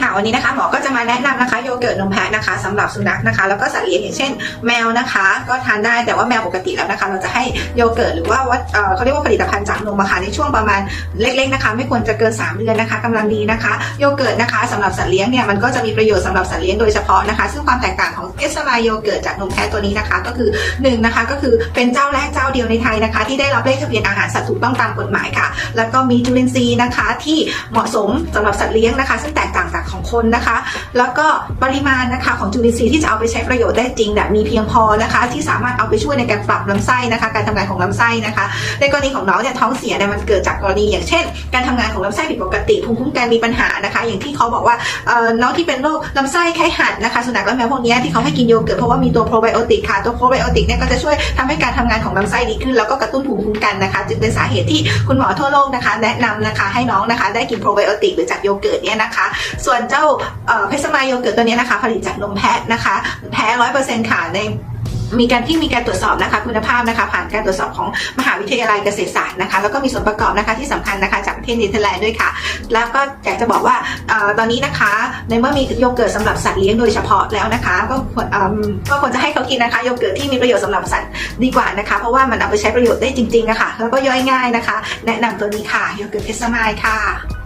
ค่ะค่ะวันนี้นะคะหมอก็จะมาแนะนำนะคะโยเกิร์ตนมแพะนะคะสำหรับสุนัขนะคะ แล้วก็สัตว์เลี้ยงอย่างเช่น แมวนะคะ ก็ทานได้แต่ว่าแมวปกติแล้วนะคะ เราจะให้โยเกิร์ตหรือว่าวัตเขาเรียกว่าผลิตภัณฑ์จากนมอะค่ะในช่วงประมาณเล็ก ๆนะคะ ไม่ควรจะเกิน 3 เดือนนะคะกำลังดีนะคะโยเกิร์ตนะคะสำหรับสัตว์เลี้ยงเนี่ยมันก็จะมีประโยชน์สำหรับสัตว์เลี้ยงโดยเฉพาะนะคะ ซึ่งความแตกต่างของเอสมาโยเกิร์ตจากนมแพะตัวนี้นะคะ ก็คือหนึ่งนะคะก็คือเป็นเจ้าแรกเจ้าเดียวในไทยนะคะ ที่ได้รับเลขทะเบียนอาหารสัตว์ถูกต้องตามกฎหมายค่ะ แล้วก็มีจุลินทรีย์นะคะที่เหมาะสมสำหรับสัตว์เลี้ยงนะคะ ซึ่งแตกต่างจากของคนนะคะ แล้วก็ปริมาณนะคะของจุลินทรีย์ที่จะเอาไปใช้ประโยชน์ได้จริงเนี่ยมีเพียงพอนะคะ ที่สามารถเอาไปช่วยในการปรับลำไส้นะคะ การทำงานของลำไส้นะคะ ในกรณีของน้องเนี่ยท้องเสียเนี่ยมันเกิดจากกรณีอย่างเช่น การทำงานของลำไส้ผิดปกติภูมิคุ้มกันมีปัญหานะคะ อย่างที่เขาบอกว่าน้องที่เป็นโรคลำไส้ไข้หัดนะคะสุนัขและแมวพวกนี้ที่เขาให้กินโยเกิร์ตเพราะว่ามีตัวโปรไบโอติกค่ะตัวโปรไบโอติกเนี่ยก็จะช่วยทำให้การทำงานของลำไส้ดีขึ้น แล้วก็กระตุ้นภูมิคุ้มกันนะคะ จึงเป็นสาเหตุที่คุณหมอทั่วโลกนะคะ แนะนำนะคะให้น้องนะคะ ได้กินโปรไบโอติกหรือจากโยเกิร์ตเนี่ยนะคะ ส่วนเจ้าเพชรมาโยเกิร์ตตัวนี้นะคะ ผลิตจากนมแพะนะคะ แพ้ร้อยเปอร์เซ็นต์ค่ะในมีการที่มีการตรวจสอบนะคะคุณภาพนะคะ ผ่านการตรวจสอบของมหาวิทยาลัยเกษตรศาสตร์นะคะ แล้วก็มีส่วนประกอบนะคะที่สำคัญนะคะจากประเทศเนเธอร์แลนด์ด้วยค่ะ แล้วก็อยากจะบอกว่าออตอนนี้นะคะ ในเมื่อมีโยเกิร์ตสำหรับสัตว์เลี้ยงโดยเฉพาะแล้วนะคะ ก็ควรก็ควรจะให้เขากินนะคะโยเกิร์ตที่มีประโยชน์สำหรับสัตว์ดีกว่านะคะ เพราะว่ามันเอาไปใช้ประโยชน์ได้จริงๆะค่ะแล้วก็ย่อยง่ายนะคะ แนะนำตัวนี้ค่ะโยเกิร์ตเพชรสมายค่ะ